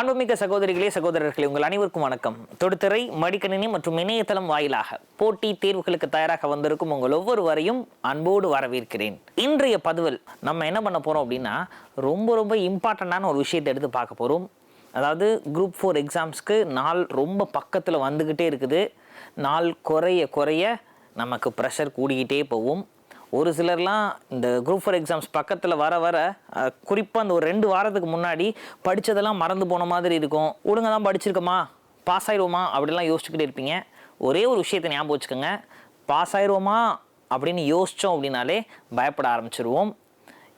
அன்புமிக்க சகோதரிகளே சகோதரர்களே உங்கள் அனைவருக்கும் வணக்கம். தொடுத்துறை மடிக்கணினி மற்றும் இணையதளம் வாயிலாக போட்டி தேர்வுகளுக்கு தயாராக வந்திருக்கும் உங்கள் ஒவ்வொருவரையும் அன்போடு வரவேற்கிறேன். இன்றைய பதிவில் நம்ம என்ன பண்ண போறோம் அப்படின்னா ரொம்ப ரொம்ப இம்பார்ட்டண்ட்டான ஒரு விஷயத்தை எடுத்து பார்க்க போறோம். அதாவது குரூப் ஃபோர் எக்ஸாம்ஸ்க்கு நாள் ரொம்ப பக்கத்தில் வந்துக்கிட்டே இருக்குது. நாள் குறைய குறைய நமக்கு ப்ரெஷர் கூடிக்கிட்டே போகும். ஒரு சிலர்லாம் இந்த குரூப் ஃபோர் எக்ஸாம்ஸ் பக்கத்தில் வர வர குறிப்பாக அந்த ஒரு ரெண்டு வாரத்துக்கு முன்னாடி படித்ததெல்லாம் மறந்து போன மாதிரி இருக்கும். ஒழுங்கா தான் படிச்சிருக்கோமா? பாஸ் ஆயிடுவோமா அப்படிலாம் யோசிச்சுக்கிட்டே இருப்பீங்க. ஒரே ஒரு விஷயத்தை ஞாபகம் வச்சுக்கோங்க. பாஸ் ஆயிடுவோமா அப்படின்னு யோசித்தோம் அப்படின்னாலே பயப்பட ஆரம்பிச்சிருவோம்.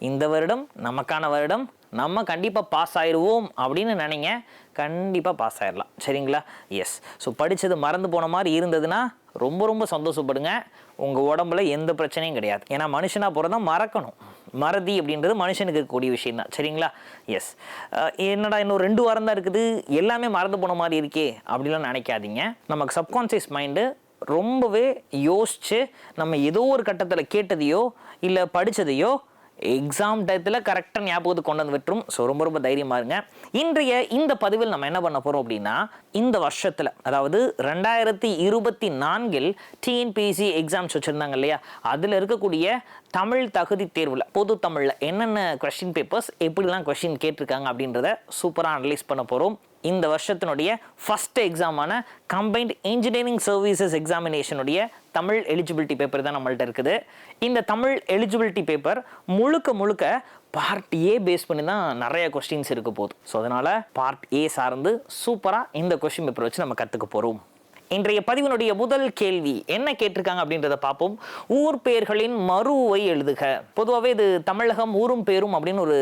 இந்த வருடம் நமக்கான வருடம் நம்ம கண்டிப்பாக பாஸ் ஆயிடுவோம் அப்படின்னு நினைங்க. கண்டிப்பாக பாஸ் ஆயிடலாம் சரிங்களா? எஸ் ஸோ படித்தது மறந்து போன மாதிரி இருந்ததுன்னா ரொம்ப ரொம்ப சந்தோஷப்படுங்க. உங்கள் உடம்புல எந்த பிரச்சனையும் கிடையாது. ஏன்னா மனுஷனாக போகிறதா மறக்கணும். மறதி அப்படின்றது மனுஷனுக்கு இருக்கக்கூடிய விஷயம் தான் சரிங்களா எஸ் என்னடா இன்னும் ரெண்டு வாரம் தான் இருக்குது. எல்லாமே மறந்து போன மாதிரி இருக்கே அப்படிலாம் நினைக்காதீங்க. நமக்கு சப்கான்சியஸ் மைண்டு ரொம்பவே யோசித்து நம்ம ஏதோ ஒரு கட்டத்தில் கேட்டதையோ இல்லை படித்ததையோ எக்ஸாம் டயத்தில் கரெக்டாக ஞாபகத்துக்கு கொண்டு வந்து விட்டுரும். ஸோ ரொம்ப ரொம்ப தைரியமாக இருங்க. இன்றைய இந்த பதிவில் நம்ம என்ன பண்ண போகிறோம் அப்படின்னா இந்த வருஷத்தில் அதாவது ரெண்டாயிரத்தி இருபத்தி நான்கில் டிஎன்பிஎஸ்சி எக்ஸாம்ஸ் வச்சுருந்தாங்க இல்லையா? அதில் இருக்கக்கூடிய தமிழ் தகுதி தேர்வில் பொது தமிழில் என்னென்ன கொஷின் பேப்பர்ஸ் எப்படிலாம் கொஷின் கேட்டிருக்காங்க அப்படின்றத சூப்பராக அனலைஸ் பண்ண போகிறோம் இந்த வருஷத்தினுடைய ஃபஸ்ட் எக்ஸாமான கம்பைன்ட் இன்ஜினியரிங் சர்வீசஸ் எக்ஸாமினேஷனுடைய தமிழ் எலிஜிபிலிட்டி பேப்பர் தான் நம்மள்ட்ட இருக்குது. இந்த தமிழ் எலிஜிபிலிட்டி பேப்பர் முழுக்க முழுக்க பார்ட் ஏ பேஸ் பண்ணி தான் நிறைய கொஸ்டின்ஸ் இருக்க போகுது. ஸோ அதனால் பார்ட் ஏ சார்ந்து சூப்பராக இந்த கொஸ்டின் பேப்பர் வச்சு நம்ம கற்றுக்க போகிறோம் இன்றைய பதிவினுடைய முதல் கேள்வி என்ன கேட்டிருக்காங்க அப்படின்றத பார்ப்போம். ஊர் பெயர்களின் மறுவை எழுதுக. பொதுவாகவே இது தமிழகம் ஊரும் பேரும் அப்படின்னு ஒரு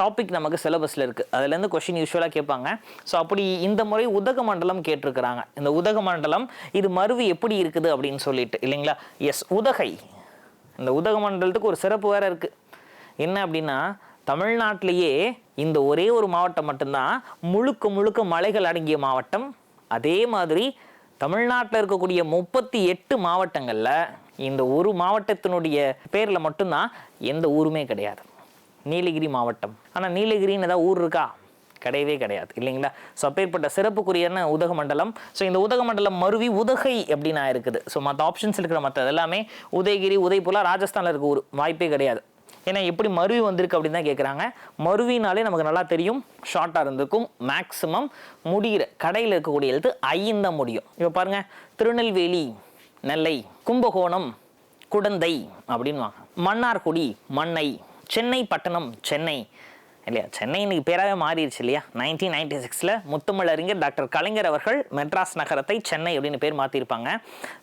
டாபிக் நமக்கு சிலபஸில் இருக்குது அதுலேருந்து கொஷின் யூஸ்வலாக கேட்பாங்க. ஸோ அப்படி இந்த முறை உதகமண்டலம் கேட்டிருக்கிறாங்க. இந்த உதகமண்டலம் இது மருவி எப்படி இருக்குது அப்படின்னு சொல்லிட்டு இல்லைங்களா? எஸ் உதகை. இந்த உதகமண்டலத்துக்கு ஒரு சிறப்பு வேற இருக்குது என்ன அப்படின்னா தமிழ்நாட்டிலேயே இந்த ஒரே ஒரு மாவட்டம் மட்டும்தான் முழுக்க முழுக்க மலைகள் அடங்கிய மாவட்டம். அதே மாதிரி தமிழ்நாட்டில் இருக்கக்கூடிய முப்பத்தி எட்டு மாவட்டங்களில் இந்த ஒரு மாவட்டத்தினுடைய பேரில் மட்டும்தான் எந்த ஊருமே கிடையாது. நீலகிரி மாவட்டம். ஆனால் நீலகிரின்னு ஏதாவது ஊர் இருக்கா? கிடையவே கிடையாது. இல்லைங்களா? ஸோ அப்பேற்பட்ட சிறப்புக்குரியான உதகமண்டலம். ஸோ இந்த உதகமண்டலம் மருவி உதகை அப்படின்னா இருக்குது. ஸோ மற்ற ஆப்ஷன்ஸ் இருக்கிற மற்ற எல்லாமே உதயகிரி உதய்பூலா ராஜஸ்தானில் இருக்க ஊர். வாய்ப்பே கிடையாது. ஏன்னா எப்படி மருவி வந்திருக்கு அப்படின்னு தான் கேட்குறாங்க மருவினாலே நமக்கு நல்லா தெரியும். ஷார்ட்டாக இருந்திருக்கும். மேக்ஸிமம் முடிகிற கடையில் இருக்கக்கூடிய எழுத்து ஐயும் தான் முடியும். இப்போ பாருங்கள் திருநெல்வேலி நெல்லை கும்பகோணம் குடந்தை அப்படின்வாங்க மன்னார்குடி மண்ணை. சென்னை பட்டணம் சென்னை. இல்லையா? சென்னை இன்னைக்கு பேராகவே மாறிடுச்சு இல்லையா? நைன்டீன் நைன்டி சிக்ஸில் முத்தமிழறிஞர் டாக்டர் கலைஞர் அவர்கள் மெட்ராஸ் நகரத்தை சென்னை அப்படின்னு பேர் மாற்றிருப்பாங்க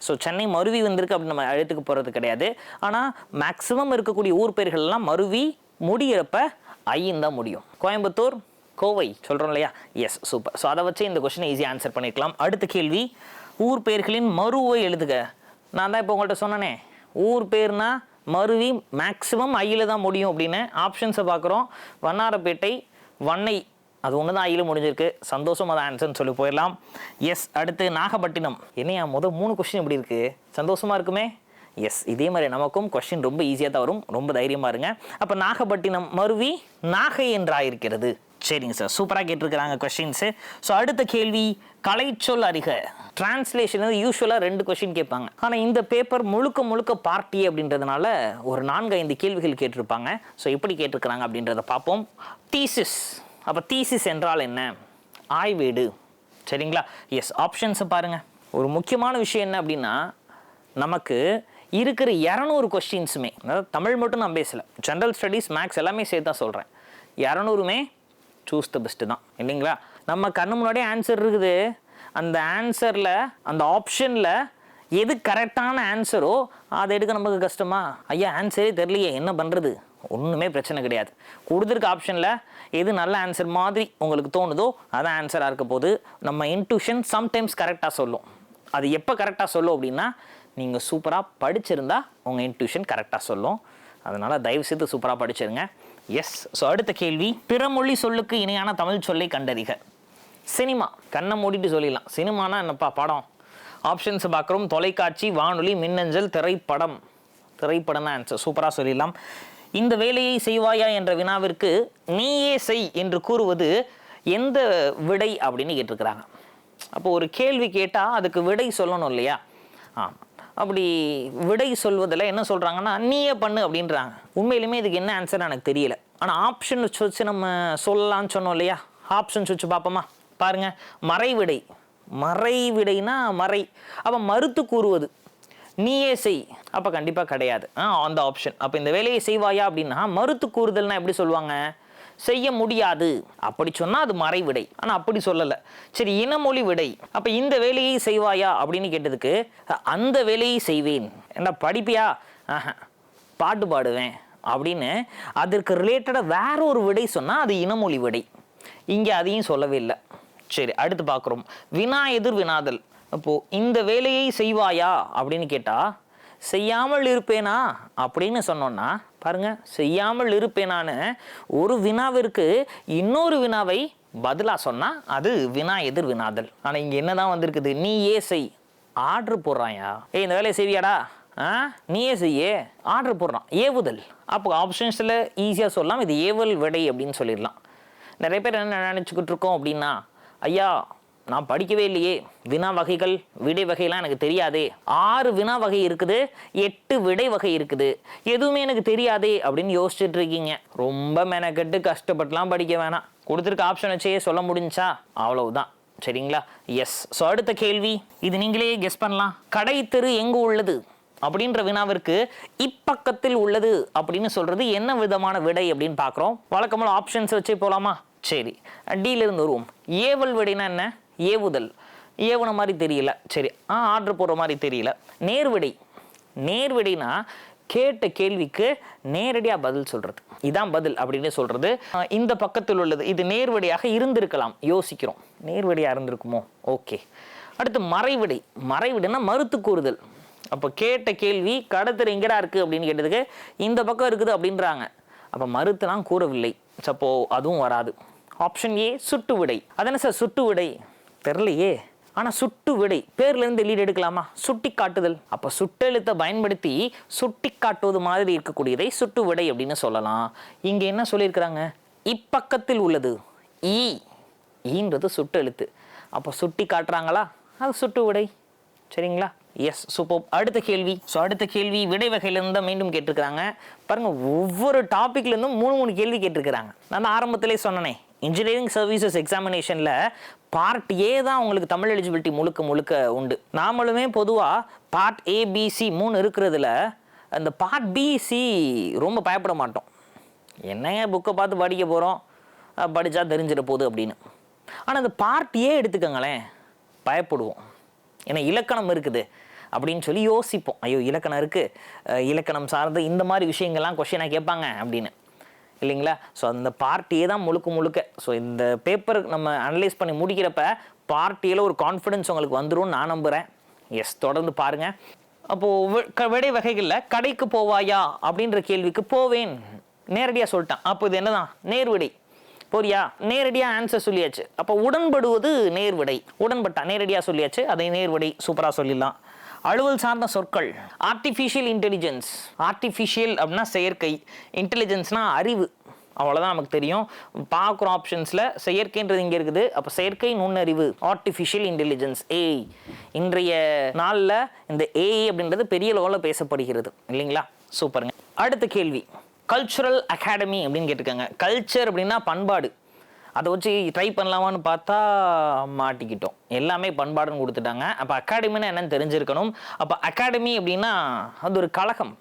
ஸோ சென்னை மருவி வந்திருக்கு அப்படின்னு நம்ம எழுத்துக்கு போகிறது கிடையாது. ஆனால் மேக்ஸிமம் இருக்கக்கூடிய ஊர் பேர்கள்லாம் மருவி முடியிறப்ப ஐயும் தான் முடியும். கோயம்புத்தூர் கோவை சொல்கிறோம் இல்லையா? எஸ் சூப்பர் ஸோ அதை வச்சு இந்த கொஷினை ஈஸியாக ஆன்சர் பண்ணிக்கலாம் அடுத்த கேள்வி ஊர் பெயர்களின் மருவை எழுதுக. நான் தான் இப்போ உங்கள்கிட்ட சொன்னனே. ஊர் பேர்னா மருவி மேக்ஸிமம் ஐயில் தான் முடியும் அப்படின்னு ஆப்ஷன்ஸை பார்க்குறோம். வண்ணாரப்பேட்டை வண்ணை அது ஒன்று தான் ஐயில் முடிஞ்சிருக்கு. சந்தோஷம் அதை ஆன்சர்னு சொல்லி போயிடலாம். எஸ் அடுத்து நாகப்பட்டினம். என்னையா முதல் மூணு கொஸ்டின் எப்படி இருக்குது சந்தோஷமாக இருக்குமே? எஸ் இதே மாதிரி நமக்கும் கொஸ்டின் ரொம்ப ஈஸியாக தான் வரும். ரொம்ப தைரியமாக இருங்க. அப்போ நாகப்பட்டினம் மருவி நாகை என்றாயிருக்கிறது. சரிங்க சார். சூப்பராக கேட்டிருக்கிறாங்க கொஸ்டின்ஸு ஸோ அடுத்த கேள்வி கலைச்சொல் அறிக. டிரான்ஸ்லேஷன் வந்து யூஸ்வலாக ரெண்டு கொஸ்டின் கேட்பாங்க. ஆனால் இந்த பேப்பர் முழுக்க முழுக்க பார்ட்டி அப்படின்றதுனால ஒரு நான்கு ஐந்து கேள்விகள் கேட்டிருப்பாங்க. ஸோ எப்படி கேட்டிருக்கிறாங்க அப்படின்றத பார்ப்போம். தீசிஸ் அப்போ தீசிஸ் என்றால் என்ன? ஆய்வேடு. சரிங்களா? எஸ் ஆப்ஷன்ஸை பாருங்கள் ஒரு முக்கியமான விஷயம் என்ன அப்படின்னா நமக்கு இருக்கிற இரநூறு கொஸ்டின்ஸுமே அதாவது தமிழ் மட்டும் நான் பேசலை ஜென்ரல் ஸ்டடீஸ் மேக்ஸ் எல்லாமே சேர்த்து தான் சொல்கிறேன் இரநூறுமே சூஸ் த பெஸ்ட்டு தான் இல்லைங்களா? நம்ம கண்ணு முன்னாடியே ஆன்சர் இருக்குது. அந்த ஆன்சரில் அந்த ஆப்ஷனில் எது கரெக்டான ஆன்சரோ அதை எடுக்க நமக்கு கஷ்டமா? ஐயா ஆன்சரே தெரியலையே என்ன பண்ணுறது ஒன்றுமே பிரச்சனை கிடையாது. கொடுத்துருக்க ஆப்ஷனில் எது நல்ல ஆன்சர் மாதிரி உங்களுக்கு தோணுதோ அதான் ஆன்சராக இருக்க போது நம்ம இன்ட்யூஷன் சம்டைம்ஸ் கரெக்டாக சொல்லும். அது எப்போ கரெக்டாக சொல்லும் அப்படின்னா நீங்கள் சூப்பராக படிச்சிருந்தா உங்கள் இன்ட்யூஷன் கரெக்டாக சொல்லும். அதனால் தயவு செய்து சூப்பராக படிச்சிருங்க. எஸ் ஸோ அடுத்த கேள்வி. பிறமொழி சொல்லுக்கு இணையான தமிழ் சொல்லை கண்டறிக. சினிமா. கண்ணை மூடிட்டு சொல்லிடலாம். சினிமானா என்னப்பா படம்? ஆப்ஷன்ஸ் பார்க்குறோம். தொலைக்காட்சி வானொலி மின்னஞ்சல் திரைப்படம். திரைப்படம் தான் ஆன்சர் சூப்பராக சொல்லிடலாம். இந்த வேலையை செய்வாயா என்ற வினாவிற்கு நீயே செய் என்று கூறுவது எந்த விடை அப்படின்னு கேட்டிருக்கிறாங்க. அப்போ ஒரு கேள்வி கேட்டால் அதுக்கு விடை சொல்லணும் இல்லையா? ஆ அப்படி விடை சொல்வதில் என்ன சொல்கிறாங்கன்னா நீயே பண்ணு அப்படின்றாங்க. உண்மையிலுமே இதுக்கு என்ன ஆன்சர் எனக்கு தெரியல. ஆனால் ஆப்ஷன் வச்சு நம்ம சொல்லலாம்னு சொன்னோம் இல்லையா? ஆப்ஷன்ஸ் வச்சு பார்ப்போமா? பாருங்க. மறைவிடை. மறைவிடைனா மறை. அப்போ மறுத்து கூறுவது நீயே செய். அப்போ கண்டிப்பாக கிடையாது. ஆ அந்த ஆப்ஷன் அப்போ இந்த வேலையை செய்வாயா அப்படின்னா மறுத்து கூறுதல்னா எப்படி சொல்லுவாங்க? செய்ய முடியாது. அப்படி சொன்னால் அது மறைவிடை. ஆனால் அப்படி சொல்லலை. சரி இனமொழி விடை. அப்போ இந்த வேலையை செய்வாயா? அப்படின்னு கேட்டதுக்கு அந்த வேலையை செய்வேன். என்ன படிப்பியா? பாட்டு பாடுவேன். அப்படின்னு அதற்கு ரிலேட்டடாக வேற ஒரு விடை சொன்னால் அது இனமொழி விடை. இங்கே அதையும் சொல்லவே இல்லை. சரி அடுத்து பார்க்குறோம் வினா எதிர் வினாதல். அப்போது இந்த வேலையை செய்வாயா? அப்படின்னு கேட்டால் செய்யாமல் இருப்பேனா? அப்படின்னு சொன்னோன்னா பாருங்க செய்யாமல் இருப்பேனான்னு ஒரு வினாவிற்கு இன்னொரு வினாவை பதிலாக சொன்னால் அது வினா எதிர் வினாதல். ஆனால் இங்கே என்ன தான் வந்திருக்குது? நீ ஏ செய். ஆர்டர் போடுறாயா? ஏய் இந்த வேலையை செய்வியாடா? ஆ? நீயே செய்யே. ஆர்டர் போடுறான். ஏவுதல். அப்போ ஆப்ஷன்ஸில் ஈஸியாக சொல்லலாம் இது ஏவல் விடை அப்படின்னு சொல்லிடலாம். நிறைய பேர் என்ன நினச்சிக்கிட்டு இருக்கோம் அப்படின்னா ஐயா நான் படிக்கவே இல்லையே. வினா வகைகள் விடை வகைலாம் எனக்கு தெரியாதே. ஆறு வினா வகை இருக்குது எட்டு விடை வகை இருக்குது. எதுவுமே எனக்கு தெரியாதே அப்படின்னு யோசிச்சுட்டு இருக்கீங்க ரொம்ப மெனக்கெட்டு கஷ்டப்பட்டுலாம் படிக்க வேணாம். கொடுத்துருக்க ஆப்ஷன் வச்சே சொல்ல முடிஞ்சா அவ்வளவுதான். சரிங்களா? எஸ் ஸோ அடுத்த கேள்வி. இது நீங்களே கெஸ் பண்ணலாம். கடை தெரு எங்கு உள்ளது? அப்படின்ற வினாவிற்கு இப்பக்கத்தில் உள்ளது அப்படின்னு சொல்றது என்ன விதமான விடை அப்படின்னு பார்க்குறோம். வழக்கமான ஆப்ஷன்ஸ் வச்சே போகலாமா சரி. டில வருவோம் ஏவல் விடைனா என்ன? ஏவுதல். ஏவுன மாதிரி தெரியல. சரி ஆ ஆர்டர் போடுற மாதிரி தெரியல. நேர்விடை. நேர்விடைனா கேட்ட கேள்விக்கு நேரடியாக பதில் சொல்கிறது இதான் பதில் அப்படின்னு சொல்கிறது இந்த பக்கத்தில் உள்ளது. இது நேர்வடியாக இருந்திருக்கலாம். யோசிக்கிறோம். நேர்வடியாக இருந்திருக்குமோ? ஓகே. அடுத்து மறைவிடை. மறைவிடைனா மறுத்து கூறுதல். அப்போ கேட்ட கேள்வி கடத்தர் எங்கடா இருக்குது அப்படின்னு கேட்டதுக்கு இந்த பக்கம் இருக்குது அப்படின்றாங்க. அப்போ மறுத்துலாம் கூறவில்லை. சப்போ அதுவும் வராது. ஆப்ஷன் ஏ சுட்டு விடை அதென்ன சார்? சுட்டு விடை தெரிலையே. ஆனால் சுட்டு விடை. பேர்லேருந்து லீடு எடுக்கலாமா? சுட்டி காட்டுதல். அப்போ சுட்டெழுத்தை பயன்படுத்தி சுட்டி காட்டுவது மாதிரி இருக்கக்கூடியதை சுட்டு விடை அப்படின்னு சொல்லலாம். இங்கே என்ன சொல்லியிருக்கிறாங்க? இப்பக்கத்தில் உள்ளது. ஈ. ஈன்றது சுட்டெழுத்து. அப்போ சுட்டி காட்டுறாங்களா? அது சுட்டு விடை. சரிங்களா? எஸ் சூப்பர் அடுத்த கேள்வி. ஸோ அடுத்த கேள்வி விடை வகையிலேருந்து தான் மீண்டும் கேட்டிருக்கிறாங்க. பாருங்கள் ஒவ்வொரு டாப்பிக்லேருந்தும் மூணு மூணு கேள்வி கேட்டிருக்கிறாங்க. நான் ஆரம்பத்திலே சொன்னனே. இன்ஜினியரிங் சர்வீசஸ் எக்ஸாமினேஷனில் பார்ட் ஏ தான் உங்களுக்கு தமிழ் எலிஜிபிலிட்டி முழுக்க முழுக்க உண்டு. நாமளுமே பொதுவாக பார்ட் ஏபிசி மூணு இருக்கிறதுல அந்த பார்ட் பிசி ரொம்ப பயப்பட மாட்டோம். என்னங்க புக்கை பார்த்து படிக்க போகிறோம் படித்தா தெரிஞ்சிட போகுது அப்படின்னு. ஆனால் அந்த பார்ட் ஏ எடுத்துக்கோங்களேன் பயப்படுவோம். ஏன்னா இலக்கணம் இருக்குது அப்படின்னு சொல்லி யோசிப்போம். ஐயோ இலக்கணம் இருக்குது இலக்கணம் சார்ந்த இந்த மாதிரி விஷயங்கள்லாம் கொஷினாக கேட்பாங்க அப்படின்னு. இல்லைங்களா? ஸோ அந்த பார்ட்டியே தான் முழுக்க முழுக்க. ஸோ இந்த பேப்பர் நம்ம அனலைஸ் பண்ணி முடிக்கிறப்ப பார்ட்டியில் ஒரு கான்ஃபிடென்ஸ் உங்களுக்கு வந்துரும்னு நான் நம்புகிறேன் எஸ் தொடர்ந்து பாருங்கள் அப்போது விடை வகைகளில் கடைக்கு போவாயா அப்படின்ற கேள்விக்கு போவேன். நேரடியாக சொல்லிட்டான். அப்போ இது என்னதான்? நேர்விடை. போறியா? நேரடியாக ஆன்சர் சொல்லியாச்சு. அப்போ உடன்படுவது நேர்விடை. உடன்பட்டா நேரடியாக சொல்லியாச்சு. அதை நேர்விடை சூப்பராக சொல்லிடலாம். அலுவல் சார்ந்த சொற்கள். ஆர்டிஃபிஷியல் இன்டெலிஜென்ஸ் ஆர்டிஃபிஷியல் அப்படின்னா செயற்கை. இன்டெலிஜென்ஸ்னா அறிவு. அவ்வளோதான் நமக்கு தெரியும். பார்க்குற ஆப்ஷன்ஸில் செயற்கைன்றது இங்கே இருக்குது. அப்போ செயற்கை நுண்ணறிவு. ஆர்டிஃபிஷியல் இன்டெலிஜென்ஸ் ஏஐ இன்றைய நாளில் இந்த ஏஐ அப்படின்றது பெரிய லெவலில் பேசப்படுகிறது. இல்லைங்களா? சூப்பருங்க. அடுத்த கேள்வி. கல்ச்சுரல் அகாடமி அப்படின்னு கேட்டிருக்காங்க. கல்ச்சர் அப்படின்னா பண்பாடு. அதை வச்சு ட்ரை பண்ணலாமான்னு பார்த்தா மாட்டிக்கிட்டோம். எல்லாமே பண்பாடுன்னு கொடுத்துட்டாங்க. அப்போ அகாடமின்னா என்னன்னு தெரிஞ்சிருக்கணும். அப்போ அகாடமி அப்படின்னா அது ஒரு கழகம்.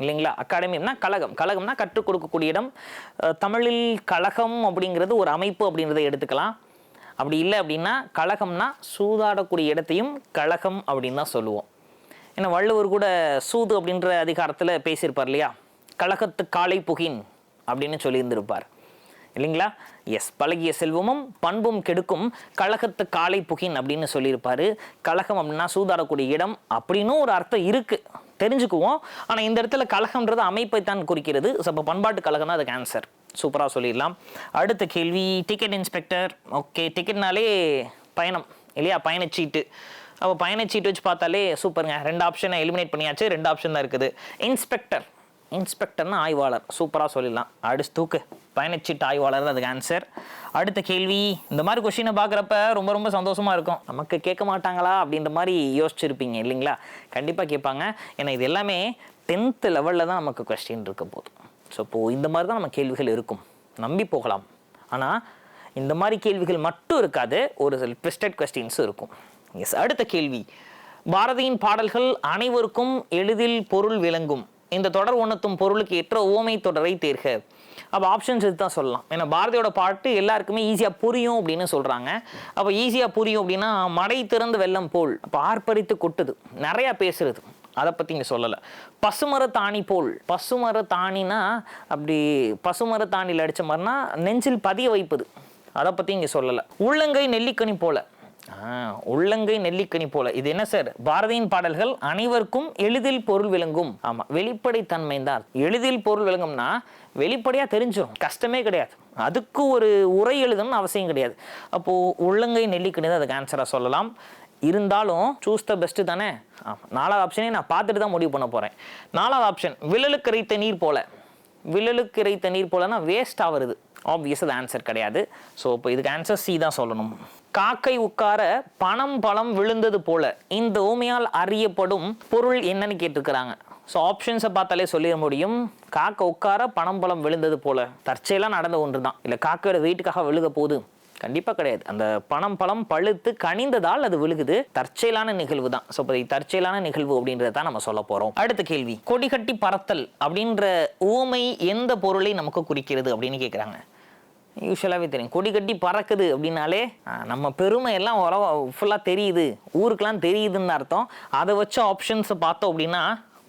இல்லைங்களா? அகாடமினா கழகம். கழகம்னா கற்றுக் கொடுக்கக்கூடிய இடம். தமிழில் கழகம் அப்படிங்கிறது ஒரு அமைப்பு அப்படின்றத எடுத்துக்கலாம். அப்படி இல்லை அப்படின்னா கழகம்னா சூதாடக்கூடிய இடத்தையும் கழகம் அப்படின்னு தான் சொல்லுவோம். ஏன்னா வள்ளுவர் கூட சூது அப்படின்ற அதிகாரத்தில் பேசியிருப்பார் இல்லையா? கழகத்து காலை புகின் அப்படின்னு சொல்லியிருந்திருப்பார். இல்லைங்களா? எஸ் பழகிய செல்வமும் பண்பும் கெடுக்கும் கழகத்து காலை புகின் அப்படின்னு சொல்லியிருப்பாரு. கழகம் அப்படின்னா சூதாடக்கூடிய இடம் அப்படின்னும் ஒரு அர்த்தம் இருக்கு. தெரிஞ்சுக்குவோம். ஆனால் இந்த இடத்துல கழகம்ன்றது அமைப்பை தான் குறிக்கிறது. ஸோ பண்பாட்டு கழகம் தான் அதுக்கு ஆன்சர் சூப்பராக சொல்லிடலாம். அடுத்த கேள்வி டிக்கெட் இன்ஸ்பெக்டர் ஓகே டிக்கெட்னாலே பயணம் இல்லையா? பயணச்சீட்டு. அப்போ பயணச்சீட்டு வச்சு பார்த்தாலே சூப்பருங்க ரெண்டு ஆப்ஷனை எலிமினேட் பண்ணியாச்சு. ரெண்டு ஆப்ஷன் தான் இருக்குது. இன்ஸ்பெக்டர் இன்ஸ்பெக்டர்னா ஆய்வாளர். சூப்பராக சொல்லிடலாம். அடுத்து தூக்கு. பயணச்சீட்டு ஆய்வாளர் அதுக்கு ஆன்சர் அடுத்த கேள்வி இந்த மாதிரி கொஷினை பார்க்குறப்ப ரொம்ப ரொம்ப சந்தோஷமாக இருக்கும். நமக்கு கேட்க மாட்டாங்களா அப்படின்ற மாதிரி யோசிச்சிருப்பீங்க இல்லைங்களா? கண்டிப்பாக கேட்பாங்க. ஏன்னா இது எல்லாமே டென்த்து லெவலில் தான் நமக்கு கொஸ்டின் இருக்க போதும் ஸோ இப்போது இந்த மாதிரி தான் நம்ம கேள்விகள் இருக்கும். நம்பி போகலாம். ஆனால் இந்த மாதிரி கேள்விகள் மட்டும் இருக்காது ஒரு சில ட்விஸ்டட் கொஸ்டின்ஸும் இருக்கும். எஸ் அடுத்த கேள்வி. பாரதியின் பாடல்கள் அனைவருக்கும் எளிதில் பொருள் விளங்கும். இந்த தொடர் உணர்த்தும் பொருளுக்கு ஏற்ற ஓமை தொடரை தேர்க. அப்போ ஆப்ஷன்ஸ் இதுதான் சொல்லலாம். ஏன்னா பாரதியோட பாட்டு எல்லாருக்குமே ஈஸியாக புரியும் அப்படின்னு சொல்கிறாங்க அப்போ ஈஸியாக புரியும் அப்படின்னா மடை திறந்து வெள்ளம் போல் அப்போ ஆர்ப்பரித்து கொட்டுது. நிறையா பேசுறது. அதை பற்றி இங்கே சொல்லலை. பசுமர தாணி போல் பசுமர தாணினா அப்படி பசுமர தாணியில் அடித்த மாதிரினா நெஞ்சில் பதிய வைப்பது. அதை பற்றி இங்கே சொல்லலை. உள்ளங்கை நெல்லிக்கனி போல். உள்ளங்கை நெல்லிக்கனி போல. இது என்ன சார்? பாரதியின் பாடல்கள் அனைவருக்கும் எளிதில் பொருள் விளங்கும். ஆமா வெளிப்படை தன்மை தான் எளிதில் பொருள் விளங்கும்னா வெளிப்படையா தெரிஞ்சிடும் கஷ்டமே கிடையாது. அதுக்கு ஒரு உரை எழுதணும்னு அவசியம் கிடையாது. அப்போ உள்ளங்கை நெல்லிக்கனி தான் அதுக்கு ஆன்சரா சொல்லலாம். இருந்தாலும் சூஸ் த பெஸ்ட் தானே? ஆமா நாலாவது ஆப்ஷனே நான் பார்த்துட்டு தான் முடிவு பண்ண போறேன். நாலாவது ஆப்ஷன் விழலுக்கு இறைத்த நீர் போல. விழலுக்கு இறைத்த நீர் போலன்னா வேஸ்ட் ஆகுறது ஆப்வியஸ் அது ஆன்சர் கிடையாது. ஸோ இப்போ இதுக்கு ஆன்சர் சி தான் சொல்லணும். காக்கை உட்கார பணம் பழம் விழுந்தது போல இந்த ஓமையால் அறியப்படும் பொருள் என்னன்னு கேட்டிருக்கிறாங்க. ஸோ ஆப்ஷன்ஸை பார்த்தாலே சொல்லிட முடியும். காக்கை உட்கார பணம் பழம் விழுந்தது போல தற்செயலாக நடந்த ஒன்று தான் இல்லை காக்கையோட வீட்டுக்காக விழுக போகுது. கண்டிப்பாக கிடையாது. அந்த பணம் பழம் பழுத்து கனிந்ததால் அது விழுகுது. தற்செயலான நிகழ்வு தான் ஸோ இப்போ தற்செயலான நிகழ்வு அப்படின்றத தான் நம்ம சொல்ல போகிறோம் அடுத்த கேள்வி. கொடிகட்டி பறத்தல் அப்படின்ற ஊமை எந்த பொருளை நமக்கு குறிக்கிறது அப்படின்னு கேட்குறாங்க யூஸ்வலாகவே தெரியும். கொடி கட்டி பறக்குது அப்படின்னாலே நம்ம பெருமை எல்லாம் உலக ஃபுல்லாக தெரியுது. ஊருக்கெலாம் தெரியுதுன்னு அர்த்தம். அதை வச்ச ஆப்ஷன்ஸை பார்த்தோம் அப்படின்னா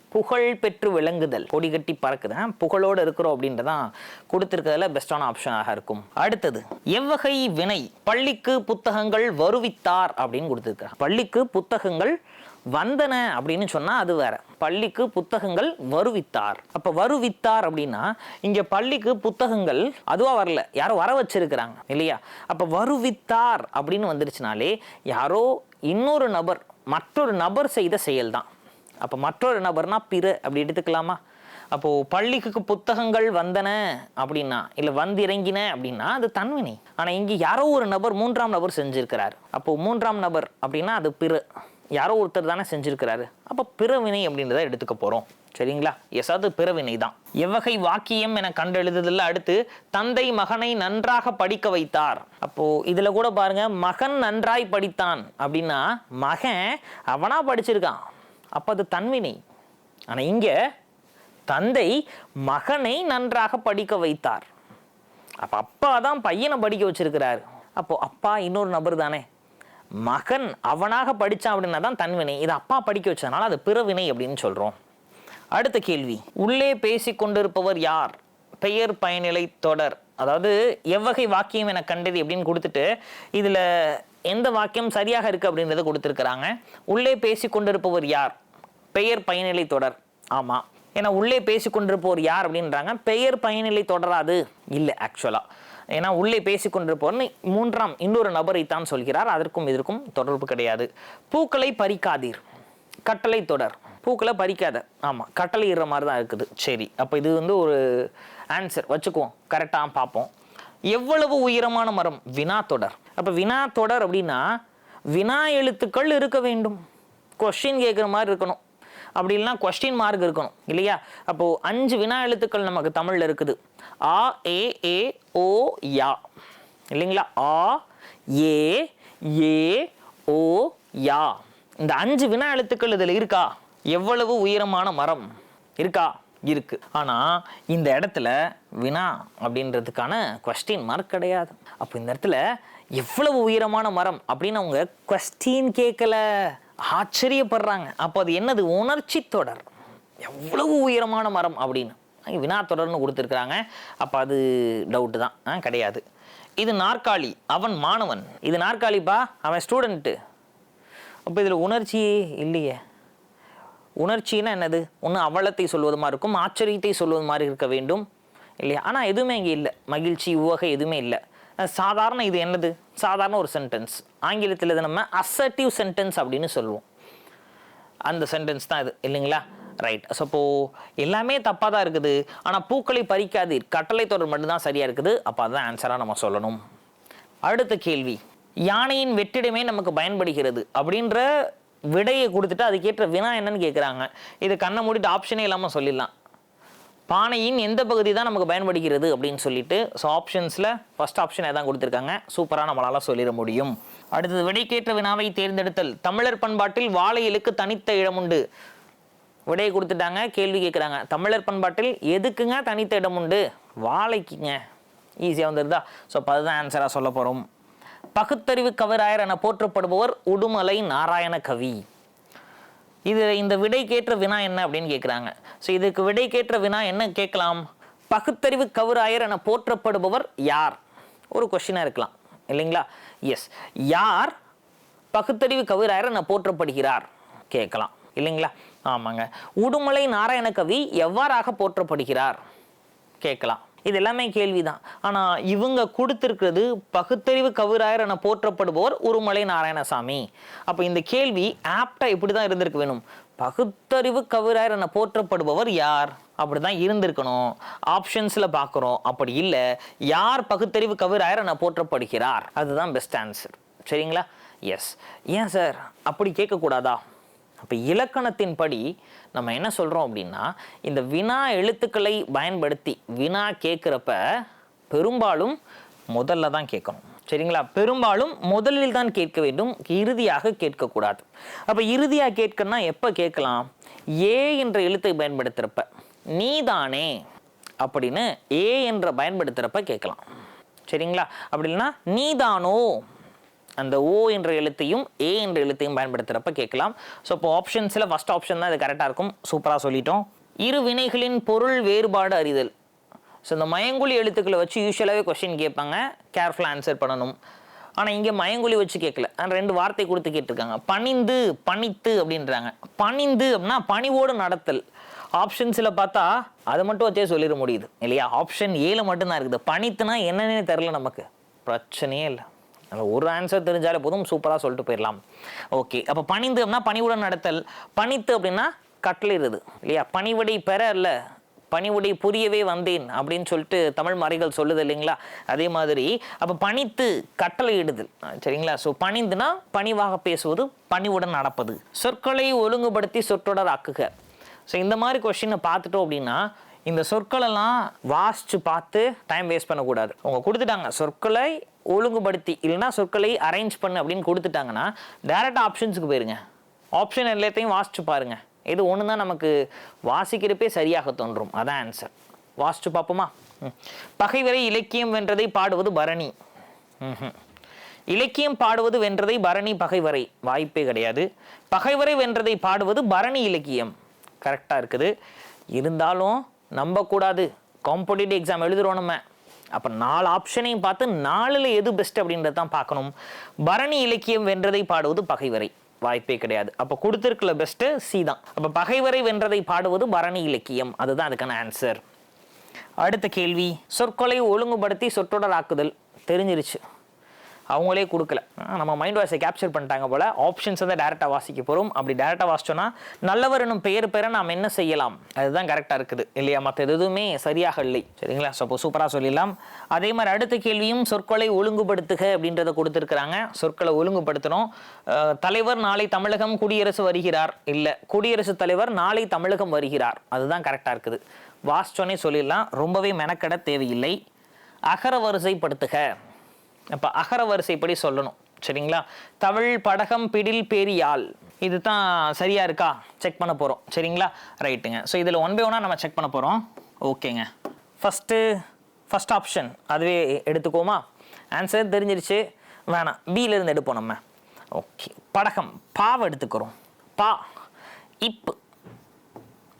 புகழ் பெற்று விளங்குதல். கொடி கட்டி பறக்குது. புகழோடு இருக்கிறோம் அப்படின்றதான் கொடுத்துருக்கிறதுல பெஸ்டான ஆப்ஷனாக இருக்கும். அடுத்தது எவ்வகை வினை? பள்ளிக்கு புத்தகங்கள் வருவித்தார் அப்படின்னு கொடுத்துருக்காங்க. பள்ளிக்கு புத்தகங்கள் வந்தன அப்படின்னு சொன்னால் அது வேற. பள்ளிக்கு புத்தகங்கள் வருவித்தார். அப்போ வருவித்தார் அப்படின்னா இங்கே பள்ளிக்கு புத்தகங்கள் அதுவாக வரல. யாரோ வர வச்சிருக்கிறாங்க இல்லையா? அப்போ வருவித்தார் அப்படின்னு வந்துருச்சுனாலே யாரோ இன்னொரு நபர் மற்றொரு நபர் செய்த செயல் தான் அப்போ மற்றொரு நபர்னா பிற அப்படி எடுத்துக்கலாமா? அப்போது பள்ளிக்கு புத்தகங்கள் வந்தன அப்படின்னா இல்லை வந்திறங்கின அப்படின்னா அது தன்வினை. ஆனால் இங்கே யாரோ ஒரு நபர் மூன்றாம் நபர் செஞ்சுருக்கிறார். அப்போது மூன்றாம் நபர் அப்படின்னா அது பிற. யாரோ ஒருத்தர் தானே செஞ்சுருக்கிறாரு. அப்போ பிறவினை அப்படின்றத எடுத்துக்க போகிறோம் சரிங்களா? எசாவது பிறவினை தான் எவ்வகை வாக்கியம் என கண்டெழுதுதல்ல அடுத்து தந்தை மகனை நன்றாக படிக்க வைத்தார். அப்போ இதுல கூட பாருங்க மகன் நன்றாய் படித்தான். அப்படின்னா மகன் அவனா படிச்சிருக்கான். அப்போ அது தன்வினை. ஆனா இங்க தந்தை மகனை நன்றாக படிக்க வைத்தார். அப்ப அப்பா தான் பையனை படிக்க வச்சிருக்கிறாரு. அப்போ அப்பா இன்னொரு நபர் தானே? மகன் அவனாக படித்தான் அப்படின்னா தான் தன்வினை. இது அப்பா படிக்க வச்சதுனால அது பிறவினை அப்படின்னு சொல்கிறோம் அடுத்த கேள்வி. உள்ளே பேசி கொண்டிருப்பவர் யார்? பெயர் பயனிலை தொடர். அதாவது எவ்வகை வாக்கியம் என கண்டது அப்படின்னு கொடுத்துட்டு இதில் எந்த வாக்கியம் சரியாக இருக்குது அப்படின்றத கொடுத்துருக்குறாங்க. உள்ளே பேசி கொண்டிருப்பவர் யார்? பெயர் பயனிலை தொடர். ஆமாம் ஏன்னா உள்ளே பேசி கொண்டிருப்பவர் யார் அப்படின்றாங்க. பெயர் பயனிலை தொடராது. இல்லை ஆக்சுவலாக ஏன்னா உள்ளே பேசிக்கொண்டிருப்பவர்னு மூன்றாம் இன்னொரு நபரை தான் சொல்கிறார். அதற்கும் இதற்கும் தொடர்பு கிடையாது. பூக்களை பறிக்காதீர். கட்டளை தொடர். பூக்களை பறிக்காத. ஆமாம் கட்டளை இடுற மாதிரி தான் இருக்குது. சரி அப்போ இது வந்து ஒரு ஆன்சர் வச்சுக்குவோம். கரெக்டாக பார்ப்போம். எவ்வளவு உயரமான மரம்? வினா தொடர். அப்போ வினா தொடர் அப்படின்னா வினா எழுத்துக்கள் இருக்க வேண்டும். கொஸ்டின் கேட்குற மாதிரி இருக்கணும். அப்படி இல்லைன்னா கொஸ்டின் மார்க் இருக்கணும். இல்லையா? அப்போது அஞ்சு வினா எழுத்துக்கள் நமக்கு தமிழில் இருக்குது. ஆ ஏ ஏ ஓ யா. இல்லைங்களா? ஆ ஏ ஏ ஓ யா. இந்த அஞ்சு வினா எழுத்துக்கள் இதில் இருக்கா? எவ்வளவு உயரமான மரம்? இருக்கா? இருக்கு. ஆனா இந்த இடத்துல வினா அப்படின்றதுக்கான கொஸ்டின் மார்க் கிடையாது. அப்போ இந்த இடத்துல எவ்வளவு உயரமான மரம் அப்படின்னு அவங்க கொஸ்டின் கேட்கல. ஆச்சரியப்படுறாங்க. அப்போ அது என்னது? உணர்ச்சி தொடர். எவ்வளவு உயரமான மரம் அப்படின்னு. அங்க வினா தொடர்னு கொடுத்துருக்குறாங்க. அப்போ அது டவுட்டு தான். ஆ, கிடையாது. இது நாற்காலி அவன் மாணவன். இது நாற்காலிப்பா? அவன் ஸ்டூடெண்ட்டு அப்போ இதில் உணர்ச்சியே இல்லையே. உணர்ச்சின்னா என்னது? ஒன்று அவலத்தை சொல்வது மாதிரி இருக்கும் ஆச்சரியத்தை சொல்வது மாதிரி இருக்க வேண்டும். இல்லையா? ஆனால் எதுவுமே இங்கே இல்லை. மகிழ்ச்சி உவகை எதுவுமே இல்லை. சாதாரண இது என்னது? சாதாரண ஒரு சென்டென்ஸ் ஆங்கிலத்தில் இது நம்ம அசர்ட்டிவ் சென்டென்ஸ் அப்படின்னு சொல்லுவோம். அந்த சென்டென்ஸ் தான் இது. இல்லைங்களா? ரைட் ஸோ இப்போ எல்லாமே தப்பாக தான் இருக்குது. ஆனால் பூக்களை பறிக்காதீர் கட்டளை தொடர் மட்டும்தான் சரியாக இருக்குது. அப்போ அதுதான் ஆன்சராக நம்ம சொல்லணும். அடுத்த கேள்வி. யானையின் வெற்றிடமே நமக்கு பயன்படுகிறது அப்படின்ற விடையை கொடுத்துட்டு அதுக்கேற்ற வினா என்னன்னு கேட்குறாங்க இது கண்ணை மூடிட்டு ஆப்ஷனே இல்லாமல் சொல்லிடலாம். பானையின் எந்த பகுதி தான் நமக்கு பயன்படுகிறது அப்படின்னு சொல்லிட்டு ஸோ ஆப்ஷன்ஸில் ஃபஸ்ட் ஆப்ஷன் எதான் கொடுத்துருக்காங்க. சூப்பராக நம்மளால் சொல்லிட முடியும். அடுத்தது விடைக்கேற்ற வினாவை தேர்ந்தெடுத்தல். தமிழர் பண்பாட்டில் வாழையிலுக்கு தனித்த இடம் உண்டு. விடையை கொடுத்துட்டாங்க கேள்வி கேட்குறாங்க தமிழர் பண்பாட்டில் எதுக்குங்க தனித்த இடம் உண்டு? வாழைக்குங்க. ஈஸியாக வந்துருதா? ஸோ அப்போ அதுதான் ஆன்சராக சொல்ல போகிறோம் பகுத்தறிவு கவிராயர் என போற்றப்படுபவர் உடுமலை நாராயண கவி. இது இந்த விடைக்கேற்ற வினா என்ன அப்படின்னு கேட்குறாங்க ஸோ இதுக்கு விடைக்கேற்ற வினா என்ன கேட்கலாம்? பகுத்தறிவு கவிராயர் என போற்றப்படுபவர் யார்? ஒரு கொஷினாக இருக்கலாம். இல்லைங்களா? எஸ் யார் பகுத்தறிவு கவிராயர் என போற்றப்படுகிறார்? கேட்கலாம். இல்லைங்களா? ஆமாங்க. உடுமலை நாராயண கவி எவ்வாறாக போற்றப்படுகிறார்? கேட்கலாம். இது எல்லாமே கேள்விதான். ஆனா இவங்க கொடுத்திருக்கிறது பகுத்தறிவு கவிராயர் என போற்றப்படுபவர் உருமலை நாராயணசாமி. அப்ப இந்த கேள்வி ஆப்டா இப்படி தான் இருந்திருக்கு வேணும். பகுத்தறிவு கவிராயர் என போற்றப்படுபவர் யார்? அப்படிதான் இருந்திருக்கணும். ஆப்ஷன்ஸ்ல பார்க்குறோம் அப்படி இல்லை. யார் பகுத்தறிவு கவிராயர் என போற்றப்படுகிறார்? அதுதான் பெஸ்ட் ஆன்சர் சரிங்களா? எஸ் ஏன் சார் அப்படி கேட்கக்கூடாதா? அப்போ இலக்கணத்தின்படி நம்ம என்ன சொல்கிறோம் அப்படின்னா இந்த வினா எழுத்துக்களை பயன்படுத்தி வினா கேட்குறப்ப பெரும்பாலும் முதல்ல தான் கேட்கணும். சரிங்களா? பெரும்பாலும் முதலில் தான் கேட்க வேண்டும் இறுதியாக கேட்கக்கூடாது. அப்போ இறுதியாக கேட்கணும்னா எப்போ கேட்கலாம்? ஏ என்ற எழுத்தை பயன்படுத்துகிறப்ப நீதானே அப்படின்னு ஏ என்ற பயன்படுத்துகிறப்ப கேட்கலாம். சரிங்களா? அப்படி இல்லைன்னா நீதானோ அந்த ஓ என்ற எழுத்தையும் ஏ என்ற எழுத்தையும் பயன்படுத்துகிறப்ப கேட்கலாம். ஸோ இப்போ ஆப்ஷன்ஸில் ஃபஸ்ட் ஆப்ஷன் தான் இது கரெக்டாக இருக்கும். சூப்பராக சொல்லிட்டோம். இரு வினைகளின் பொருள் வேறுபாடு அறிதல். ஸோ இந்த மயங்குழி எழுத்துக்களை வச்சு யூஸ்வலாகவே கொஷின் கேட்பாங்க. கேர்ஃபுல்லாக ஆன்சர் பண்ணணும். ஆனால் இங்கே மயங்குழி வச்சு கேட்கல. ரெண்டு வார்த்தை கொடுத்து கேட்டிருக்காங்க. பணிந்து பணித்து அப்படின்றாங்க. பணிந்து அப்படின்னா பணிவோடு நடத்தல். ஆப்ஷன்ஸில் பார்த்தா அதை மட்டும் வச்சே சொல்லிட முடியுது. இல்லையா? ஆப்ஷன் ஏழு மட்டும்தான் இருக்குது. பணித்துனா என்னன்னே தெரில நமக்கு. பிரச்சனையே இல்லை. நம்ம ஒரு ஆன்சர் தெரிஞ்சாலே போதும் சூப்பராக சொல்லிட்டு போயிடலாம். ஓகே அப்போ பணிந்து அப்படின்னா பணிவுடன் நடத்தல். பணித்து அப்படின்னா கட்டளிடுது இல்லையா? பணிவிடை பெற அல்ல பணிவுடை புரியவே வந்தேன் அப்படின்னு சொல்லிட்டு தமிழ் மறைகள் சொல்லுது இல்லைங்களா? அதே மாதிரி அப்போ பணித்து கட்டளையிடுதல் சரிங்களா? ஸோ பணிந்துனா பணிவாக பேசுவது பணிவுடன் நடப்பது. சொற்களை ஒழுங்குபடுத்தி சொற்றொடர் ஆக்குக. ஸோ இந்த மாதிரி கொஷினை பார்த்துட்டோம் அப்படின்னா இந்த சொற்களெல்லாம் வாசிச்சு பார்த்து டைம் வேஸ்ட் பண்ணக்கூடாது. அவங்க கொடுத்துட்டாங்க. சொற்களை ஒழுங்குபடுத்தி இல்லைன்னா சொற்களை அரேஞ்ச் பண்ணு அப்படின்னு கொடுத்துட்டாங்கன்னா டேரெக்டாக ஆப்ஷன்ஸுக்கு போயிருங்க. ஆப்ஷன் எல்லாத்தையும் வாசிச்சு பாருங்க. இது ஒன்று தான் நமக்கு வாசிக்கிறப்பே சரியாக தோன்றும். அதான் ஆன்சர் வாசிச்சு பார்ப்போமா? ம். பகைவரை இலக்கியம் வென்றதை பாடுவது பரணி. இலக்கியம் பாடுவது வென்றதை பரணி பகைவரை வாய்ப்பே கிடையாது. பகைவரை வென்றதை பாடுவது பரணி இலக்கியம். கரெக்டாக இருக்குது. இருந்தாலும் நம்பக்கூடாது. காம்படிட்டிவ் எக்ஸாம் எழுதுறோம் நம்ம. அப்போ நாலு ஆப்ஷனையும் பார்த்து நாலில் எது பெஸ்ட் அப்படின்றத தான் பார்க்கணும். பரணி இலக்கியம் வென்றதை பாடுவது பகைவரை. வாய்ப்பே கிடையாது. அப்போ கொடுத்துருக்கல பெஸ்ட்டு சி தான். அப்போ பகைவரை வென்றதை பாடுவது பரணி இலக்கியம். அதுதான் அதுக்கான ஆன்சர் அடுத்த கேள்வி. சொற்கொலை ஒழுங்குபடுத்தி சொற்றொடர் ஆக்குதல். தெரிஞ்சிருச்சு. அவங்களே கொடுக்கல. நம்ம மைண்ட் வாய்ஸை கேப்சர் பண்ணிட்டாங்க போல ஆப்ஷன்ஸ் வந்து டேரெக்டாக வாசிக்க போகிறோம் அப்படி டேரெக்டாக வாசிச்சோன்னா நல்லவர் எனும் பெயர் பெற நாம் என்ன செய்யலாம்? அதுதான் கரெக்டாக இருக்குது. இல்லையா? மற்ற எதுவுமே சரியாக இல்லை. சரிங்களா? ஸோ சூப்பராக சொல்லிடலாம். அதே மாதிரி அடுத்த கேள்வியும் சொற்களை ஒழுங்குபடுத்துக அப்படின்றத கொடுத்துருக்குறாங்க. சொற்களை ஒழுங்குபடுத்தணும். தலைவர் நாளை தமிழகம் குடியரசு வருகிறார்? இல்லை குடியரசுத் தலைவர் நாளை தமிழகம் வருகிறார்? அதுதான் கரெக்டாக இருக்குது. வாசிச்சோன்னே சொல்லிடலாம். ரொம்பவே மெனக்கட தேவையில்லை. அகர வரிசைப்படுத்துக. அப்போ அகர வரிசைப்படி சொல்லணும். சரிங்களா? தமிழ் படகம் பிடில் பேரியால். இது தான் சரியா இருக்கா? செக் பண்ண போகிறோம் சரிங்களா? ரைட்டுங்க ஸோ இதில் ஒன் பை ஒன்னாக நம்ம செக் பண்ண போகிறோம் ஓகேங்க ஃபஸ்ட்டு ஃபஸ்ட் ஆப்ஷன் அதுவே எடுத்துக்கோமா? ஆன்சர் தெரிஞ்சிருச்சு. வேணாம். பியிலேருந்து இருந்து எடுப்போம் நம்ம. ஓகே படகம். பாவை எடுத்துக்கிறோம். பா. இப்பு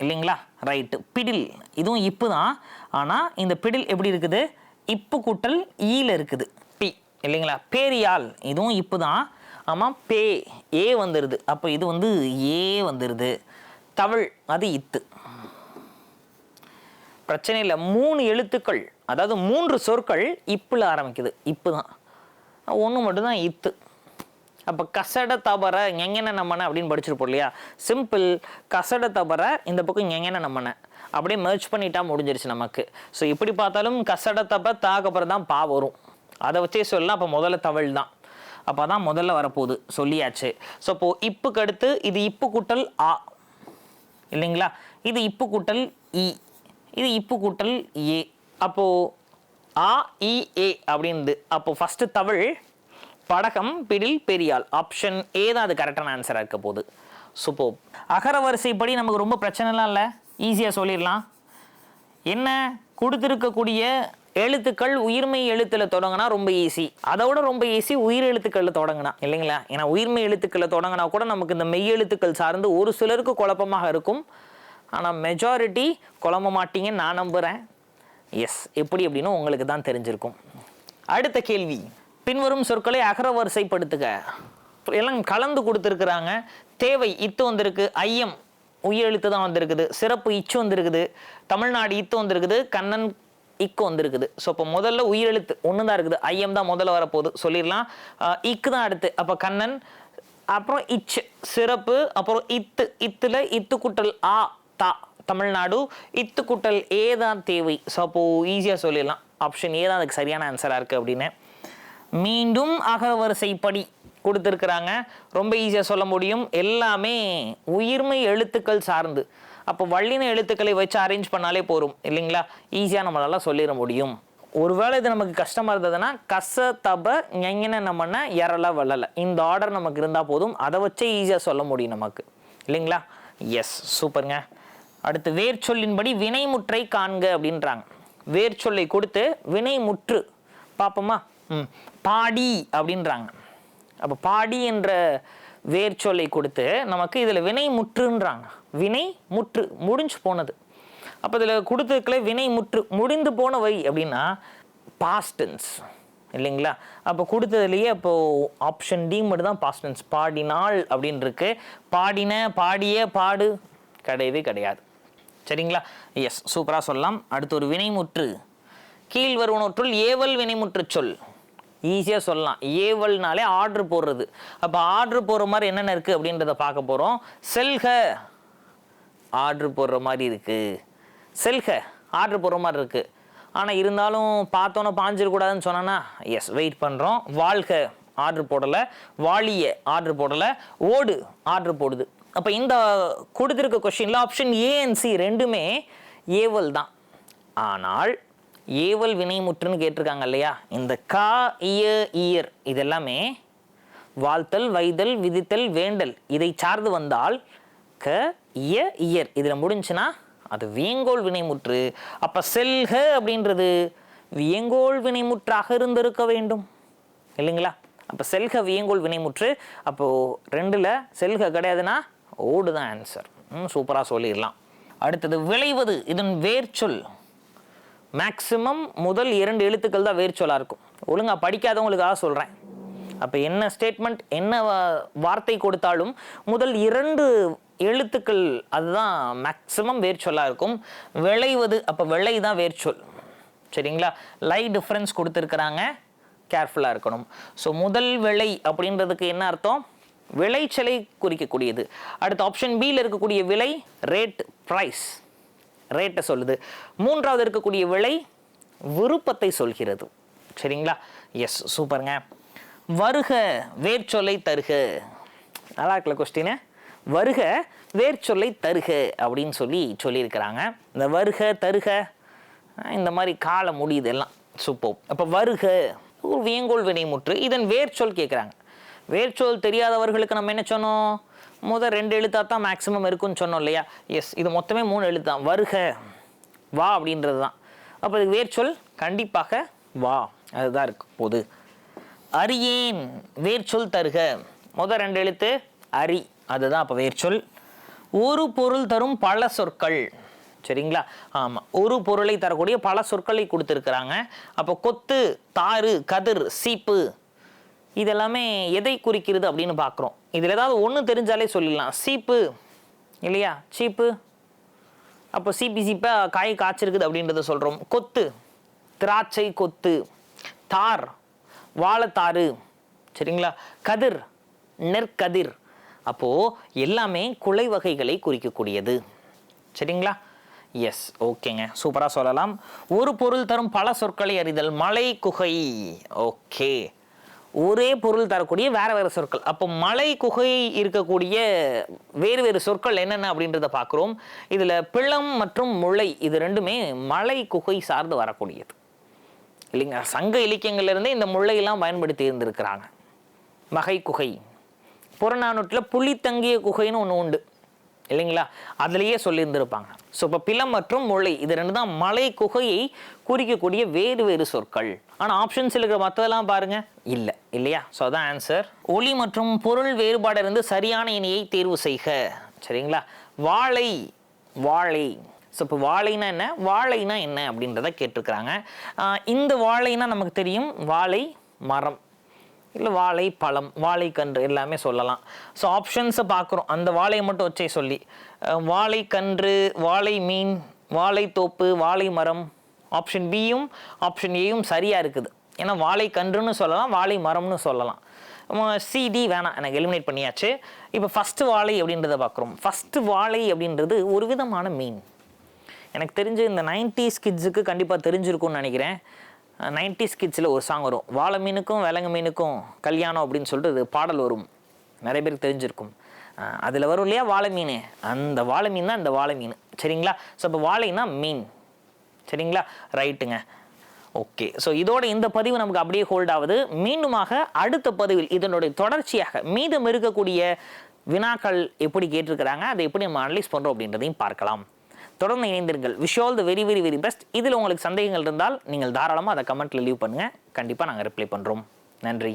இல்லைங்களா? Right fiddle. இதுவும் இப்பு தான் ஆனால் இந்த பிடில் எப்படி இருக்குது? இப்பு கூட்டல் ஈல இருக்குது. இல்லைங்களா? பேரியால். இதுவும் இப்போ தான் ஆமாம் பே ஏ வந்துடுது அப்போ இது வந்து ஏ வந்துடுது தமிழ் அது இத்து. பிரச்சனை இல்லை. மூணு எழுத்துக்கள் அதாவது மூன்று சொற்கள் இப்பில் ஆரம்பிக்குது. இப்பு தான் ஒன்று மட்டும்தான் இத்து. அப்போ கசட தபர எங்கென்ன நம்மன அப்படின்னு படிச்சிருப்போம் இல்லையா? சிம்பிள் கசட தபர இந்த பக்கம் எங்கென்ன நம்மன. அப்படியே மெர்ச் பண்ணிட்டா முடிஞ்சிருச்சு நமக்கு. ஸோ இப்படி பார்த்தாலும் கசட தப தாக்கப்புறம் தான் பா வரும். அதை வச்சே சொல்லலாம். அப்போ முதல்ல தமிழ் தான். அப்போ தான் முதல்ல வரப்போகுது. சொல்லியாச்சு. ஸோ அப்போ இப்புக்கு அடுத்து இது இப்பு கூட்டல் ஆ. இல்லைங்களா? இது இப்பு கூட்டல் இ. இது இப்பு கூட்டல் ஏ. அப்போது ஆ இ ஏ அப்படின்து அப்போ ஃபஸ்ட்டு தமிழ் படகம் பிடில் பெரியாள். ஆப்ஷன் ஏ தான் அது கரெக்டான ஆன்சராக இருக்க போகுது. சூப்போ அகர வரிசைப்படி நமக்கு ரொம்ப பிரச்சனைலாம் இல்லை. ஈஸியாக சொல்லிடலாம். என்ன? கொடுத்துருக்கக்கூடிய எழுத்துக்கள் உயிர்மை எழுத்தில் தொடங்கினா ரொம்ப ஈஸி அதை விட ரொம்ப ஈஸி உயிர் எழுத்துக்களில் தொடங்கினா இல்லைங்களா? ஏன்னா உயிர்மை எழுத்துக்களில் தொடங்கினா கூட நமக்கு இந்த மெய் எழுத்துக்கள் சார்ந்து ஒரு சிலருக்கு குழப்பமாக இருக்கும். ஆனால் மெஜாரிட்டி குழம்ப மாட்டீங்கன்னு நான் நம்புகிறேன் எஸ் எப்படி அப்படின்னு உங்களுக்கு தான் தெரிஞ்சிருக்கும். அடுத்த கேள்வி. பின்வரும் சொற்களை அகர வரிசைப்படுத்துக. எல்லாம் கலந்து கொடுத்துருக்குறாங்க. தேவை இத்து வந்திருக்கு. ஐயம் உயிர் எழுத்து தான் வந்திருக்குது. சிறப்பு இச்சு வந்திருக்குது. தமிழ்நாடு இத்து வந்திருக்குது. கண்ணன் இக்கு வந்திருக்குது. ஸோ இப்போ முதல்ல உயிரெழுத்து ஒன்று தான் இருக்குது. ஐயம் தான் முதல்ல வரப்போகுது. சொல்லிடலாம். இக்கு தான் அடுத்து. அப்போ கண்ணன் அப்புறம் இச்சு சிறப்பு அப்புறம் இத்து. இத்துல இத்து குட்டல் ஆ தா தமிழ்நாடு. இத்து குட்டல் ஏ தான் தேவை. ஸோ அப்போது ஈஸியாக சொல்லிடலாம். ஆப்ஷன் ஏ தான் அதுக்கு சரியான ஆன்சராக இருக்குது அப்படின்னு. மீண்டும் அகவரிசைப்படி கொடுத்துருக்குறாங்க. ரொம்ப ஈஸியாக சொல்ல முடியும். எல்லாமே உயிர்மை எழுத்துக்கள் சார்ந்து. அப்போ வள்ளின எழுத்துக்களை வச்சு அரேஞ்ச் பண்ணாலே போதும் இல்லைங்களா? ஈஸியாக நம்மளால சொல்லிட முடியும். ஒருவேளை இது நமக்கு கஷ்டமாக இருந்ததுன்னா கச தப ஞங்கின நம்மன எரல வளல இந்த ஆர்டர் நமக்கு இருந்தால் போதும். அதை வச்சே ஈஸியாக சொல்ல முடியும் நமக்கு. இல்லைங்களா? எஸ் சூப்பருங்க அடுத்து வேர் சொல்லின்படி வினைமுற்றை காண்க அப்படின்றாங்க. வேர் சொல்லை கொடுத்து வினைமுற்று பார்ப்போமா ம் பாடி அப்படின்றாங்க. அப்போ பாடி என்ற வேர் சொல்லை கொடுத்து நமக்கு இதில் வினை முற்றுன்றாங்க வினை முற்று முடிஞ்சு போனது. அப்போ இதில் கொடுத்துருக்கல வினை முற்று முடிந்து போனவை அப்படின்னா பாஸ்டன்ஸ் இல்லைங்களா? அப்போ கொடுத்ததுலேயே அப்போ ஆப்ஷன் டி மட்டும் தான் பாஸ்டன்ஸ் பாடினாள் அப்படின்னு இருக்கு. பாடின பாடிய பாடு கிடையவே கிடையாது. சரிங்களா? எஸ் சூப்பராக சொல்லலாம். அடுத்து ஒரு வினைமுற்று கீழ் வருவனொற்றுள் ஏவல் வினைமுற்று சொல். ஈஸியாக சொல்லலாம். ஏவல்னாலே ஆர்டர் போடுறது. அப்போ ஆர்டர் போடுற மாதிரி என்னென்ன இருக்குது அப்படின்றத பார்க்க போகிறோம் செல்க. ஆர்டர் போடுற மாதிரி இருக்குது செல்க ஆர்டர் போடுற மாதிரி இருக்குது ஆனால் இருந்தாலும் பார்த்தோன்னே பாஞ்சிடக்கூடாதுன்னு சொன்னேன்னா எஸ் வெயிட் பண்ணுறோம் வாழ்க ஆர்டர் போடலை வாழிய ஆர்டர் போடலை ஓடு ஆர்டர் போடுது. அப்போ இந்த கொடுத்துருக்க கொஷினில் ஆப்ஷன் ஏஎன்சி ரெண்டுமே ஏவல் தான். ஆனால் ஏவல் வினைமுற்றுன்னு கேட்டிருக்காங்க இல்லையா? இந்த கா இய இயர் இதெல்லாமே வாழ்த்தல் வைதல் விதித்தல் வேண்டல் இதை சார்ந்து வந்தால் க இய இயர். இதில் முடிஞ்சுன்னா அது வியங்கோல் வினைமுற்று. அப்போ செல்க அப்படின்றது வியங்கோல் வினைமுற்றாக இருந்திருக்க வேண்டும். இல்லைங்களா? அப்போ செல்க வியங்கோல் வினைமுற்று. அப்போது ரெண்டில் செல்க கிடையாதுன்னா ஓடு தான் ஆன்சர் ம் சூப்பராக சொல்லிடலாம். அடுத்தது விளைவது இதன் வேர்ச்சொல். மேக்சிமம் முதல் இரண்டு எழுத்துக்கள் தான் வேர்ச்சொல்லாக இருக்கும். ஒழுங்காக படிக்காதவங்களுக்காக சொல்கிறேன் அப்போ என்ன ஸ்டேட்மெண்ட் என்ன வார்த்தை கொடுத்தாலும் முதல் இரண்டு எழுத்துக்கள் அதுதான் மேக்ஸிமம் வேர்ச்சொல்லாக இருக்கும். விளைவது அப்போ விளை தான் வேர்ச்சொல் சரிங்களா? லை டிஃப்ரென்ஸ் கொடுத்துருக்குறாங்க. கேர்ஃபுல்லாக இருக்கணும். ஸோ முதல் விளை அப்படின்றதுக்கு என்ன அர்த்தம்? விளைச்சலை குறிக்கக்கூடியது. அடுத்த ஆப்ஷன் பியில் இருக்கக்கூடிய விலை ரேட் ப்ரைஸ் ரேட்டை சொல்லுது. மூன்றாவது இருக்கக்கூடிய விலை விருப்பத்தை சொல்கிறது. சரிங்களா? எஸ் சூப்பருங்க வருக வேர்ச்சொல்லை தருக. நல்லா இருக்கல கொஸ்டின் வருக வேர்ச்சொல்லை தருக அப்படின்னு சொல்லி சொல்லியிருக்கிறாங்க. இந்த வருக தருக இந்த மாதிரி காலம் முடியுது எல்லாம் சூப்பர் அப்போ வருக ஒரு வியங்கோல் வினைமுற்று இதன் சொல் கேட்குறாங்க வேர்ச்சொல் தெரியாதவர்களுக்கு நம்ம என்ன சொன்னோம்? முதல் ரெண்டு எழுத்தா தான் மேக்ஸிமம் இருக்குன்னு சொன்னோம் இல்லையா? எஸ் இது மொத்தமே மூணு எழுத்து தான். வருக வா அப்படின்றது தான். அப்போ இதுக்கு வேர்ச்சொல் கண்டிப்பாக வா. அதுதான் இருக்கு போது. அரியேன் வேர்ச்சொல் தருக. முதல் ரெண்டு எழுத்து அரி. அதுதான் அப்போ வேர்ச்சொல் ஒரு பொருள் தரும் பல சொற்கள். சரிங்களா? ஆமாம் ஒரு பொருளை தரக்கூடிய பல சொற்களை கொடுத்துருக்குறாங்க. அப்போ கொத்து தாறு கதிர் சீப்பு இதெல்லாமே எதை குறிக்கிறது அப்படின்னு பார்க்குறோம் இதில் ஏதாவது ஒன்று தெரிஞ்சாலே சொல்லிடலாம். சீப்பு. இல்லையா? சீப்பு. அப்போ சீப்பி சீப்பாக காய் காய்ச்சிருக்குது அப்படின்றத சொல்கிறோம் கொத்து. திராட்சை கொத்து. தார். வாழைத்தாறு. சரிங்களா? கதிர். நெற்கதிர். அப்போது எல்லாமே குலை வகைகளை குறிக்கக்கூடியது. சரிங்களா? எஸ் ஓகேங்க சூப்பராக சொல்லலாம். ஒரு பொருள் தரும் பல சொற்களை அறிதல். மலை குகை. ஓகே ஒரே பொருள் தரக்கூடிய வேறு வேறு சொற்கள். அப்போ மலை குகை இருக்கக்கூடிய வேறு வேறு சொற்கள் என்னென்ன அப்படின்றத பார்க்குறோம். இதில் பிளம் மற்றும் முளை இது ரெண்டுமே மலை குகை சார்ந்து வரக்கூடியது. இல்லைங்க சங்க இலக்கியங்கள்லேருந்தே இந்த முள்ளையெல்லாம் பயன்படுத்தி இருந்திருக்கிறாங்க. மகை குகை. புறநானூற்றில் புலி தங்கிய குகைன்னு ஒன்று உண்டு. இல்லைங்களா? அதுலேயே சொல்லியிருந்திருப்பாங்க. ஸோ இப்போ பிலம் மற்றும் முளை இது ரெண்டு தான் மலை குகையை குறிக்கக்கூடிய வேறு வேறு சொற்கள். ஆனால் ஆப்ஷன்ஸ் இருக்கிற மற்றதெல்லாம் பாருங்க. இல்லை இல்லையா? ஸோ அதான் ஆன்சர் ஒளி மற்றும் பொருள் வேறுபாடு இருந்து சரியான இணையை தேர்வு செய்க. சரிங்களா? வாழை வாழை. ஸோ இப்போ வாழைனா என்ன? வாழைனா என்ன அப்படின்றத கேட்டிருக்கிறாங்க. இந்த வாழைனா நமக்கு தெரியும் வாழை மரம். இல்லை வாழை பழம் வாழைக்கன்று எல்லாமே சொல்லலாம். ஸோ ஆப்ஷன்ஸை பார்க்குறோம் அந்த வாழையை மட்டும் வச்சே சொல்லி. வாழைக்கன்று வாழை மீன் வாழைத்தோப்பு வாழை மரம் ஆப்ஷன் பியும் ஆப்ஷன் ஏயும் சரியாக இருக்குது. ஏன்னா வாழைக்கன்றுன்னு சொல்லலாம் வாழை மரம்னு சொல்லலாம். சிடி வேணாம். எனக்கு எலிமினேட் பண்ணியாச்சு. இப்போ ஃபஸ்ட்டு வாழை அப்படின்றத பார்க்குறோம் ஃபஸ்ட்டு வாழை அப்படின்றது ஒரு விதமான மீன். எனக்கு தெரிஞ்சு இந்த நைன்டிஸ் கிட்ஸுக்கு கண்டிப்பாக தெரிஞ்சிருக்கும்னு நினைக்கிறேன். நைன்டிஸ் கிட்ஸில் ஒரு சாங் வரும். வாழை மீனுக்கும் விலங்கு மீனுக்கும் கல்யாணம் அப்படின்னு சொல்லிட்டு அது பாடல் வரும். நிறைய பேருக்கு தெரிஞ்சிருக்கும். அதில் வரும் இல்லையா? வாழை மீன். அந்த வாழை மீன் தான் இந்த வாழை மீன். சரிங்களா? ஸோ இப்போ வாழைனா மீன். சரிங்களா? ரைட்டுங்க. ஓகே. ஸோ இதோட இந்த பதிவு நமக்கு அப்படியே ஹோல்ட் ஆகுது. மீண்டுமாக அடுத்த பதிவில் இதனுடைய தொடர்ச்சியாக மீதம் இருக்கக்கூடிய வினாக்கள் எப்படி கேட்டிருக்கிறாங்க அதை எப்படி நம்ம அனலைஸ் பண்ணுறோம் அப்படின்றதையும் பார்க்கலாம். தொடர்ந்து இணைந்திருங்கள். Wish all the very very very best இதில் உங்களுக்கு சந்தேகங்கள் இருந்தால் நீங்கள் தாராளமாக அதை கமெண்ட்டில் லீவ் பண்ணுங்கள் கண்டிப்பாக நாங்கள் ரிப்ளை பண்ணுறோம் நன்றி.